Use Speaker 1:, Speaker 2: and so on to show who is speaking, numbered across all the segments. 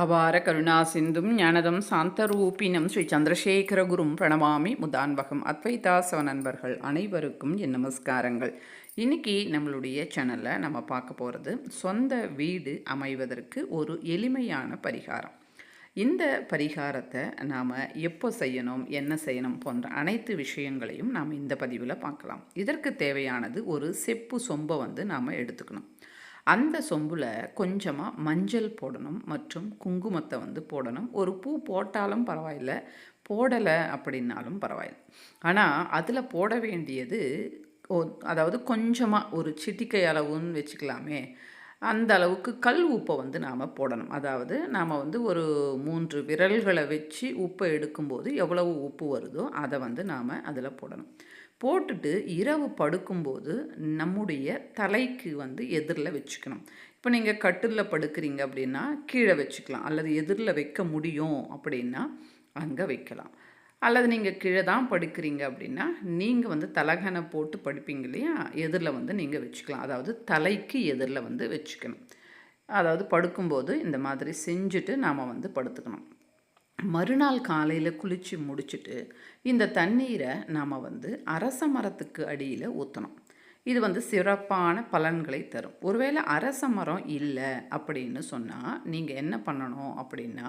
Speaker 1: அபார கருணா சிந்தும் ஞானதம் சாந்தரூபினம் ஸ்ரீ சந்திரசேகரகுரும் பிரணமாமி முதான்வகம் அத்வைதாசவ நண்பர்கள் அனைவருக்கும் என் நமஸ்காரங்கள். இன்னைக்கு நம்மளுடைய சேனலில் நம்ம பார்க்க போகிறது சொந்த வீடு அமைவதற்கு ஒரு எளிமையான பரிகாரம். இந்த பரிகாரத்தை நாம் எப்போ செய்யணும் என்ன செய்யணும் போன்ற அனைத்து விஷயங்களையும் நாம் இந்த பதிவில் பார்க்கலாம். இதற்கு தேவையானது ஒரு செப்பு சொம்பை வந்து நாம் எடுத்துக்கணும். அந்த சொம்பில் கொஞ்சமாக மஞ்சள் போடணும் மற்றும் குங்குமத்தை வந்து போடணும். ஒரு பூ போட்டாலும் பரவாயில்ல போடலை அப்படின்னாலும் பரவாயில்ல. ஆனால் அதில் போட வேண்டியது அதாவது கொஞ்சமாக ஒரு சிட்டிக்கை அளவுன்னு வச்சுக்கலாமே அந்த அளவுக்கு கல் உப்பை வந்து நாம் போடணும். அதாவது நாம் வந்து ஒரு மூன்று விரல்களை வச்சு உப்பை எடுக்கும்போது எவ்வளவு உப்பு வருதோ அதை வந்து நாம் அதில் போடணும். போட்டுட்டு இரவு படுக்கும்போது நம்முடைய தலைக்கு வந்து எதிரில் வச்சுக்கணும். இப்போ நீங்கள் கட்டிலில் படுக்கிறீங்க அப்படின்னா கீழே வச்சுக்கலாம். அல்லது எதிரில் வைக்க முடியும் அப்படின்னா அங்கே வைக்கலாம். அல்லது நீங்கள் கீழே தான் படுக்கிறீங்க அப்படின்னா நீங்கள் வந்து தலகனை போட்டு படுப்பீங்க இல்லையா? எதிரில் வந்து நீங்கள் வச்சுக்கலாம். அதாவது தலைக்கு எதிரில் வந்து வச்சுக்கணும். அதாவது படுக்கும்போது இந்த மாதிரி செஞ்சுட்டு நாம் வந்து படுத்துக்கணும். மறுநாள் காலையில் குளித்து முடிச்சுட்டு இந்த தண்ணீரை நாம் வந்து அரச மரத்துக்கு அடியில் ஊற்றணும் இது வந்து சிறப்பான பலன்களை தரும். ஒருவேளை அரச மரம் இல்லை அப்படின்னு சொன்னால் நீங்கள் என்ன பண்ணணும் அப்படின்னா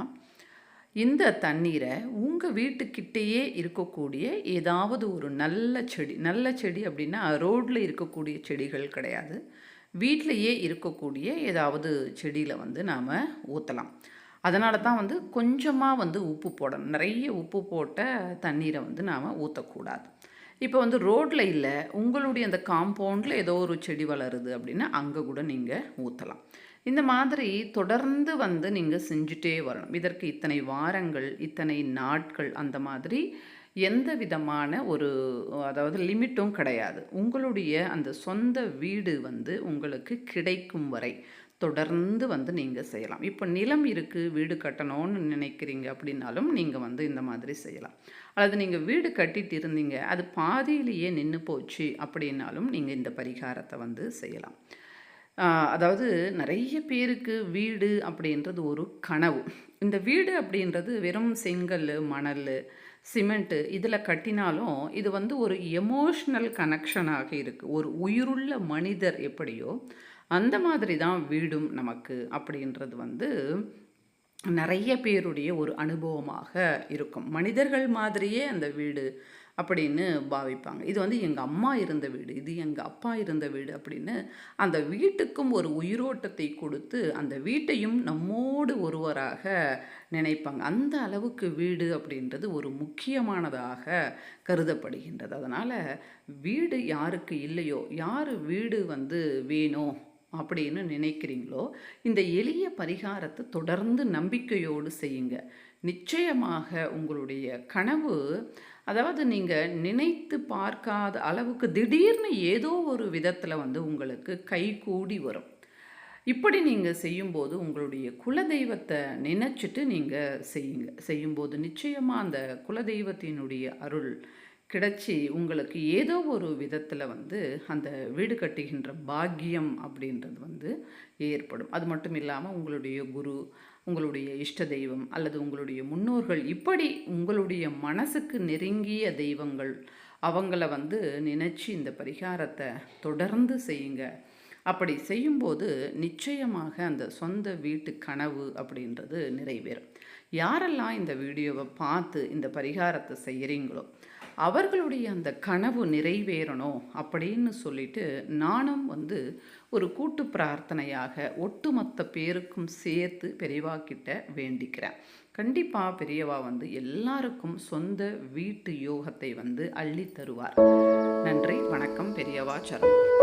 Speaker 1: இந்த தண்ணீரை உங்கள் வீட்டுக்கிட்டேயே இருக்கக்கூடிய ஏதாவது ஒரு நல்ல செடி நல்ல செடி அப்படின்னா ரோட்டில் இருக்கக்கூடிய செடிகள் கிடையாது. வீட்டிலையே இருக்கக்கூடிய ஏதாவது செடியில் வந்து நாம் ஊற்றலாம் அதனால தான் வந்து கொஞ்சமாக வந்து உப்பு போடணும். நிறைய உப்பு போட்ட தண்ணீரை வந்து நாம் ஊற்றக்கூடாது இப்போ வந்து ரோட்டில் இல்லை உங்களுடைய அந்த காம்பவுண்டில் ஏதோ ஒரு செடி வளருது அப்படின்னா அங்கே கூட நீங்கள் ஊற்றலாம் இந்த மாதிரி தொடர்ந்து வந்து நீங்கள் செஞ்சுட்டே வரணும். இதற்கு இத்தனை வாரங்கள் இத்தனை நாட்கள் அந்த மாதிரி எந்த விதமான ஒரு அதாவது லிமிட்டும் கிடையாது. உங்களுடைய அந்த சொந்த வீடு வந்து உங்களுக்கு கிடைக்கும் வரை தொடர்ந்து வந்து நீங்கள் செய்யலாம். இப்போ நிலம் இருக்குது வீடு கட்டணும்னு நினைக்கிறீங்க அப்படின்னாலும் நீங்கள் வந்து இந்த மாதிரி செய்யலாம். அல்லது நீங்கள் வீடு கட்டிட்டு இருந்தீங்க அது பாதியிலேயே நின்று போச்சு அப்படின்னாலும் நீங்கள் இந்த பரிகாரத்தை வந்து செய்யலாம். அதாவது நிறைய பேருக்கு வீடு அப்படின்றது ஒரு கனவு. இந்த வீடு அப்படின்றது வெறும் செங்கல் மணல் சிமெண்ட்டு இதில் கட்டினாலும் இது வந்து ஒரு எமோஷ்னல் கனெக்ஷனாக இருக்குது ஒரு உயிருள்ள மனிதர் எப்படியோ அந்த மாதிரி தான் வீடும் நமக்கு அப்படின்றது வந்து நிறைய பேருடைய ஒரு அனுபவமாக இருக்கும். மனிதர்கள் மாதிரியே அந்த வீடு அப்படின்னு பாவிப்பாங்க. இது வந்து எங்கள் அம்மா இருந்த வீடு இது எங்கள் அப்பா இருந்த வீடு அப்படின்னு அந்த வீட்டுக்கும் ஒரு உயிரோட்டத்தை கொடுத்து அந்த வீட்டையும் நம்மோடு ஒருவராக நினைப்பாங்க. அந்த அளவுக்கு வீடு அப்படின்றது ஒரு முக்கியமானதாக கருதப்படுகின்றது. அதனால் வீடு யாருக்கு இல்லையோ யார் வீடு வந்து வேணும் அப்படின்னு நினைக்கிறீங்களோ இந்த எளிய பரிகாரத்தை தொடர்ந்து நம்பிக்கையோடு செய்யுங்க. நிச்சயமாக உங்களுடைய கனவு அதாவது நீங்கள் நினைத்து பார்க்காத அளவுக்கு திடீர்னு ஏதோ ஒரு விதத்தில் வந்து உங்களுக்கு கைகூடி வரும். இப்படி நீங்கள் செய்யும்போது உங்களுடைய குலதெய்வத்தை நினச்சிட்டு நீங்கள் செய்யுங்க. செய்யும்போது நிச்சயமாக அந்த குலதெய்வத்தினுடைய அருள் கிடைச்சி உங்களுக்கு ஏதோ ஒரு விதத்தில் வந்து அந்த வீடு கட்டுகின்ற பாக்கியம் அப்படின்றது வந்து ஏற்படும். அது மட்டும் இல்லாமல் உங்களுடைய குரு உங்களுடைய இஷ்ட தெய்வம் அல்லது உங்களுடைய முன்னோர்கள் இப்படி உங்களுடைய மனசுக்கு நெருங்கிய தெய்வங்கள் அவங்கள வந்து நினச்சி இந்த பரிகாரத்தை தொடர்ந்து செய்யுங்க. அப்படி செய்யும்போது நிச்சயமாக அந்த சொந்த வீட்டு கனவு அப்படின்றது நிறைவேறும். யாரெல்லாம் இந்த வீடியோவை பார்த்து இந்த பரிகாரத்தை செய்கிறீங்களோ அவர்களுடைய அந்த கனவு நிறைவேறணும் அப்படின்னு சொல்லிட்டு நானும் வந்து ஒரு கூட்டு பிரார்த்தனையாக ஒட்டுமொத்த பேருக்கும் சேர்த்து பெரியவா கிட்ட வேண்டிக்கிறேன். கண்டிப்பாக பெரியவா வந்து எல்லாருக்கும் சொந்த வீட்டு யோகத்தை வந்து அள்ளி தருவார். நன்றி வணக்கம் பெரியவா சரணம்.